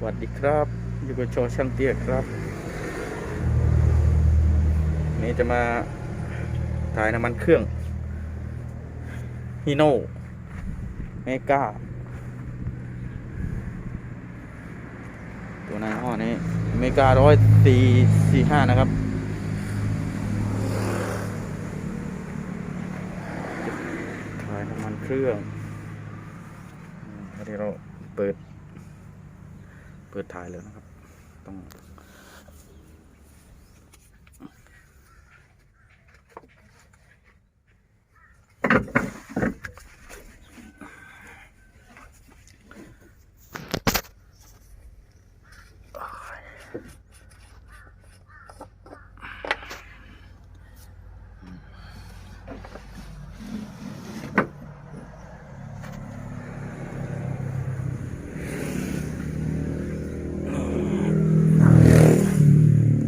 สวัสดีครับอยู่กับโชช่างเตี้ยครับ นี่จะมาถ่ายน้ำมันเครื่องฮีโน่เมกาตัวในห้อนี้เมการ้อยสี่สี่ห้านะครับ ถ่ายน้ำมันเครื่องอืมเดี๋ยวเราเปิด เปิดท้ายเลยนะครับ ต้อง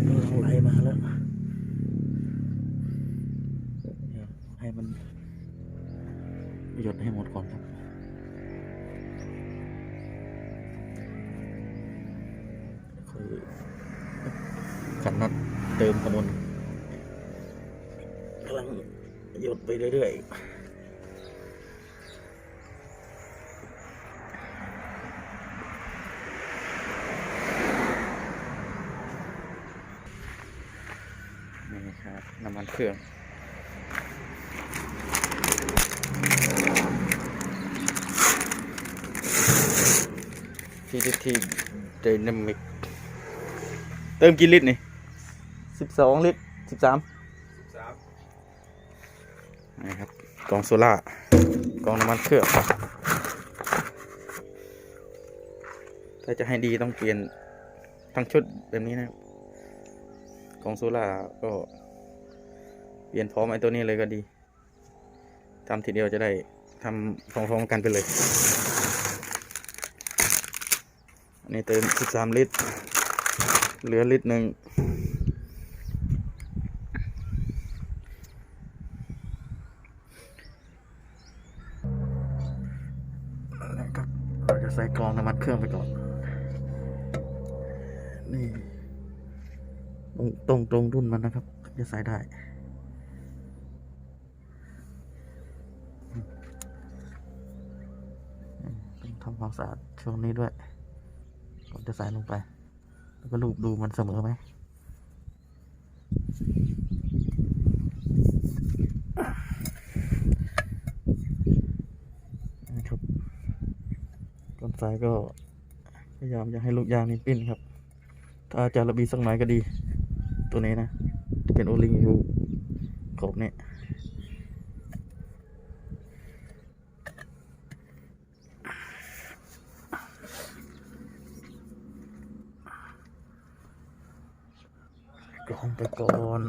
กำลังไหลมาแล้วเดี๋ยวให้มันหยดให้หมดก่อนครับ ค่อยขันน็อตเติมขางบวนกำลังหยดไปเรื่อยๆ นี่ครับน้ำมันเครื่อง TDT Dynamic เติมกี่ลิตรนี่สิบสองลิตรสิบสามนี่ครับกล่องโซล่าร์กล่องน้ำมันเครื่องถ้าจะให้ดีต้องเปลี่ยนทั้งชุดแบบนี้นะครับกล่องโซล่าร์ก็ เปลี่ยนพร้อมไอ้ตัวนี้เลยก็ดีทำทีเดียวจะได้ทำพร้อมๆกันไปเลยอันนี้เติม 13 ลิตร เหลือลิตรหนึ่งเราจะใส่กรองน้ำมันเครื่องไปก่อน นี่ ตรงตรงรุ่นมันนะครับ จะใส่ได้ ต้องทำ ความสะอาดช่วงนี้ด้วยก่อนจะใส่ลงไป แล้วก็ลูบดูมันเสมอไหมนะครับก่อนใส่ก็พยายามอย่าให้ลูกยางนี่ปิ้นครับ ถ้าจะระบีสักหน่อยก็ดี ตัวนี้นะเป็นโอลิงอยู่ขอบเนี่ ย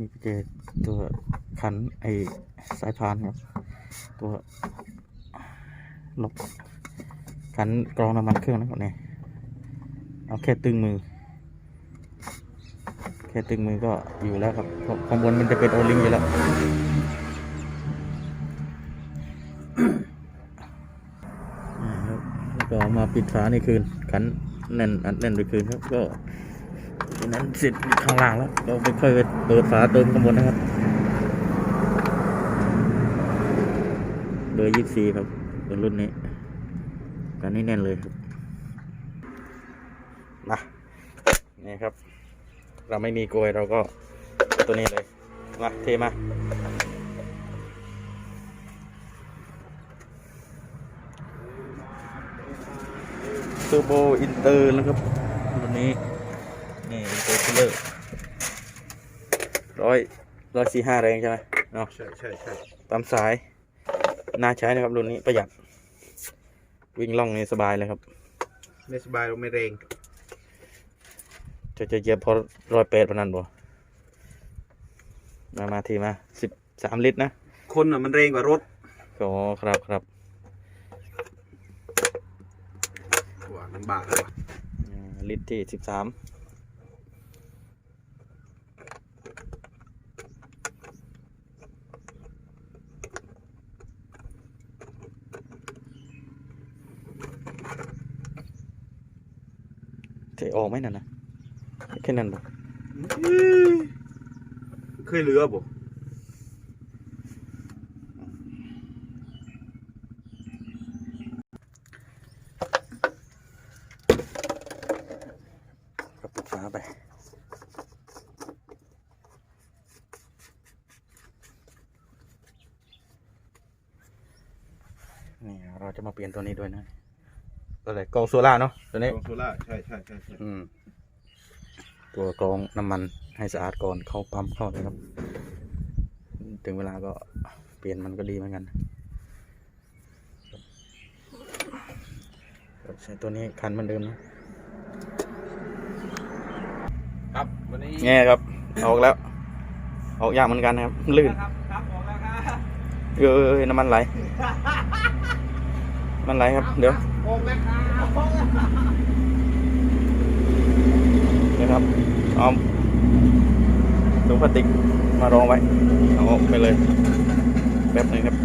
มีกุญแจตัวขันไอสายพานครับ ตัวล็อกขันกรองน้ำมันเครื่องนะครับเนี่ยเอาแค่ตึงมือ แค่ตึงมือก็อยู่แล้วครับเพราะข้างบนมันจะเป็นโอลิงอยู่แล้วอ่าครับแล้วก็มาปิดฝาในคืนขันแน่นอัดแน่นไปคืนครับก็ ดังนั้นเสร็จข้างล่างแล้วเราไปค่อยเปิดฝาเติมข้างบนนะครับเบอร์ยี่สี่ครับรุ่นนี้กันนี้แน่นเลยครับมานี่ครับ เราไม่มีกลวยเราก็ตัวนี้เลยมาเทมาเทอร์โบอินเตอร์นะครับรุ่นนี้ นี่อินเตอร์คิลเลอร์ร้อยร้อยสี่ห้าแรงใช่ไหมเนาะใช่ใช่ใช่ตามสาย น่าใช้นะครับรุ่นนี้ประหยัด วิ่งล่องนี่สบายเลยครับ ไม่สบายเราไม่เรงจะจะเหยียบพอร้อยแปดพนันบ่มามาทีมาสิบสามลิตรนะคนอะมันเรงกว่ารถก็ครับครับว่าลำบากเลยว่ะอ่าลิตรที่สิบสามจะออก ไหมนั่นนะแค่นั้นบ่เคยเหลือบ่ก็ปิดฝาไปนี่เราจะมาเปลี่ยนตัวนี้ด้วยนะ ตัวอะไรกองโซล่าเนาะตัวนี้กองโซล่าใช่ใช่ใช่ใช่อืม ตัวกรองน้ำมันให้สะอาดก่อนเข้าปั๊มเข้าเลยครับ ถึงเวลาก็เปลี่ยนมันก็ดีเหมือนกันครับใช้ตัวนี้คันเหมือนเดิมนะครับวันนี้แง่ครับออกแล้ว ออกยากเหมือนกันนะครับลื่น ครับครับออกแล้วครับ เออเออเออน้ำมันไหล มันไหลครับ เดี๋ยวออกแล้วครับเดี๋ยครับเอาถุงพลาสติกมารองไว้ เอาออกไปเลยแป๊บนึงครับ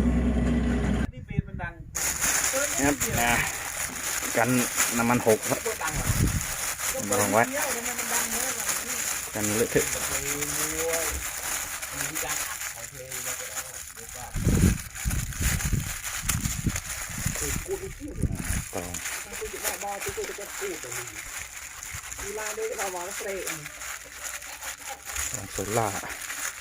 ที่เปลี่ยนมันดังนะครับนะกันน้ำมันหกครับมารองไว้ กันเลอะเทอะ ของโซล่า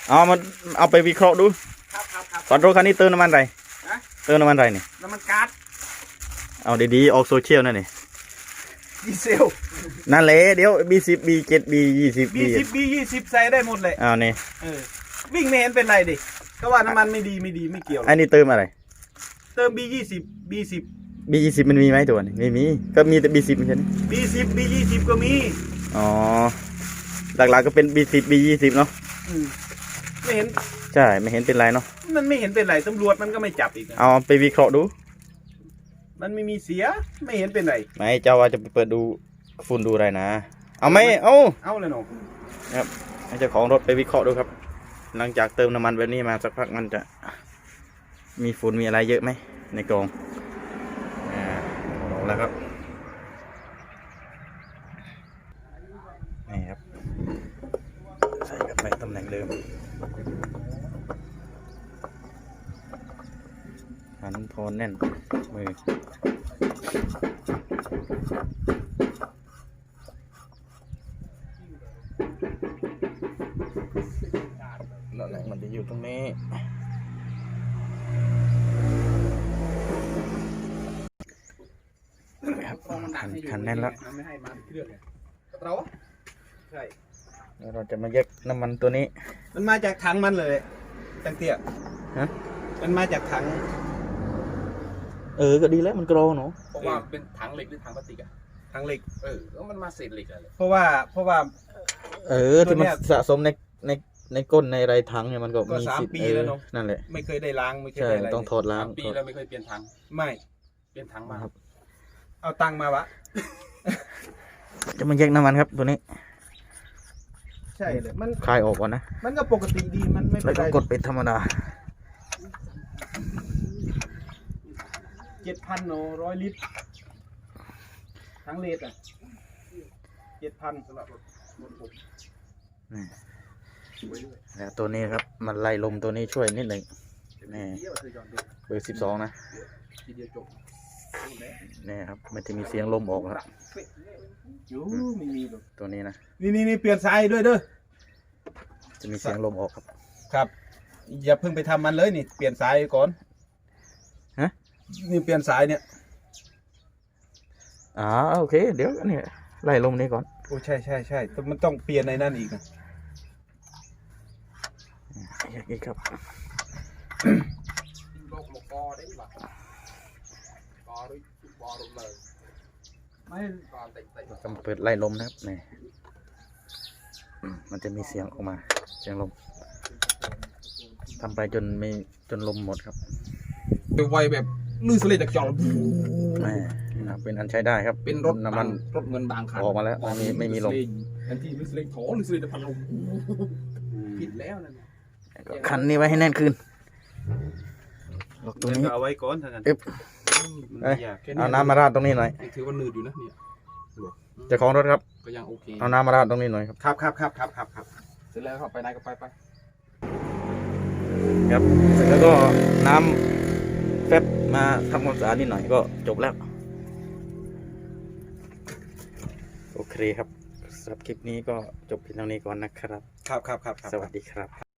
เอามันเอาไปวิเคราะห์ดูครับครับครับ ตอนรถคันนี้เติมน้ำมันไรฮะ เติมน้ำมันไรนี่ น้ำมันก๊าซเอาดีๆออกโซเชียลนั่นนี่ ดีเซล นั่นแหละเดี๋ยว B10 B7 B20 B สิบ B ยี่สิบใส่ได้หมดเลยเอานี่เออวิ่งไม่เห็นเป็นไรดิก็ว่าน้ำมันไม่ดีไม่ดีไม่เกี่ยวหรอกอันนี้เติมอะไร เติม B ยี่สิบ B สิบ B20 มันมีไหมตัวนี้ไม่มี ก็มีแต่ B10 ไม่ใช่นี่ B สิบ B ยี่สิบก็มีอ๋อ หลักๆก็เป็น B10 B20 เนาะ อืมไม่เห็นใช่ ไม่เห็นเป็นไรเนาะ มันไม่เห็นเป็นไรตำรวจมันก็ไม่จับอีกนะเอาไปวิเคราะห์ดู มันไม่มีเสียไม่เห็นเป็นไรไม่เจ้าว่าจะไปเปิดดูฝุ่นดูอะไรนะ เอาไหมเอา เอาเลยเนาะครับให้เจ้าของรถไปวิเคราะห์ดูครับ หลังจากเติมน้ำมันแบบนี้มาสักพักมันจะมีฝุ่นมีอะไรเยอะไหมในกรงอ่าลอง แล้วครับ นี่ครับ ใส่กลับไปตำแหน่งเดิม หันพอแน่นมือนั่นแหละมันจะอยู่ตรงนี้ ครับคั นคันแน่นแล้วมันไม่ให้มาเครื่องไงเราใช่แล้วเราจะมาแยกน้ำมันตัวนี้ มันมาจากถังมันเลยตั้งเตี้ยฮะมันมาจากถัง เออ ก็ดีแล้วมันกรองเนาะเพราะว่าเป็นถังเหล็กหรือถังพลาสติกอะถังเหล็ก เออแล้วมันมาเศษเหล็กอะไรเพราะว่า เพราะว่า เออ ที่มันตัวเนี้ยสะสมใน ใน ในก้นในไรถังเนี่ยมันก็ก็มีสามสิทธิ์ปีเออแล้วเนอะนั่นแหละ ไม่เคยได้ล้าง ไม่เคยใช่ได้อะไรต้องถอดล้างสามปีถอดแล้วไม่เคยเปลี่ยนถัง ไม่ เปลี่ยนถังมาครับ เอาตังค์มาวะ จะมาแยกน้ำมันครับตัวนี้ใช่เลย มัน คลายออกก่อนนะ มันก็ปกติดี มันไม่เป็แล้วนไรก็กดปิดธรรมดา เจ็ดพันโนร้อยลิตร ทั้งเลตอะเจ็ดพันสำหรับรถรถผมนี่แล้วตัวนี้ครับ มันไล่ลมตัวนี้ช่วยนิดหนึ่งนี่เที่ยวคือยอนดูเบอร์สิบสองนะ ทีเดียวจบ นี่ครับ มันจะมีเสียงลมออกครับยูไม่มีหรอกตัวนี้นะ นี่นี่นี่เปลี่ยนสายด้วยเด้อ จะมีเสียงลมออกครับ ครับ อย่าเพิ่งไปทำมันเลยนี่ เปลี่ยนสายก่อน ฮะ นี่เปลี่ยนสายเนี่ย อ่าโอเค เดี๋ยวอันนี้ไล่ลมนี้ก่อน โอ้ใช่ใช่ใช่แต่มันต้องเปลี่ยนในนั่นอีกนะอย่างนี้ครับโล กมกอได้หรอกอรุบอรุเลยไม่กอเต็งเต็งกำลังเปิดไล่ลมนะครับนี่อืมมันจะมีเสียงออกมา เสียงลมทำไปจนไม่จนลมหมดครับเป็นไวแบบลื่นสลิดจากจอแม่นะครับเป็นอันใช้ได้ครับ เป็นรถน้ำมันรถเงินบางคันออกมาแล้วไม่มีไม่มีลมทันทีลื่นสลิดโถลื่นสลิดพันลมผิดแล้วนั่นน่ะคันนี้ไว้ให้แน่นคืนล็อกตรงแล้วนี้ก็เอาไว้ก่อนเท่านั้นอึ๊บ มันเอ้ยไม่ยากแค่เอาน้ำมาราดตรงนี้หน่อยถือว่าหนืดอยู่นะเนี่ยเจ้าของรถครับ ก็ยังโอเคเอาน้ำมาราดตรงนี้หน่อยครับครับครับครับครับครับครับเสร็จแล้วครับไปไหนก็ไปไปครับเสร็จแล้วก็น้ำแฟบมาทำความสะอาดนิดหน่อยก็จบแล้ว โอเคครับสำหรับคลิปนี้ก็จบเพียงเท่านี้ก่อนนะครับ ครับครับครับครับ สวัสดีครับ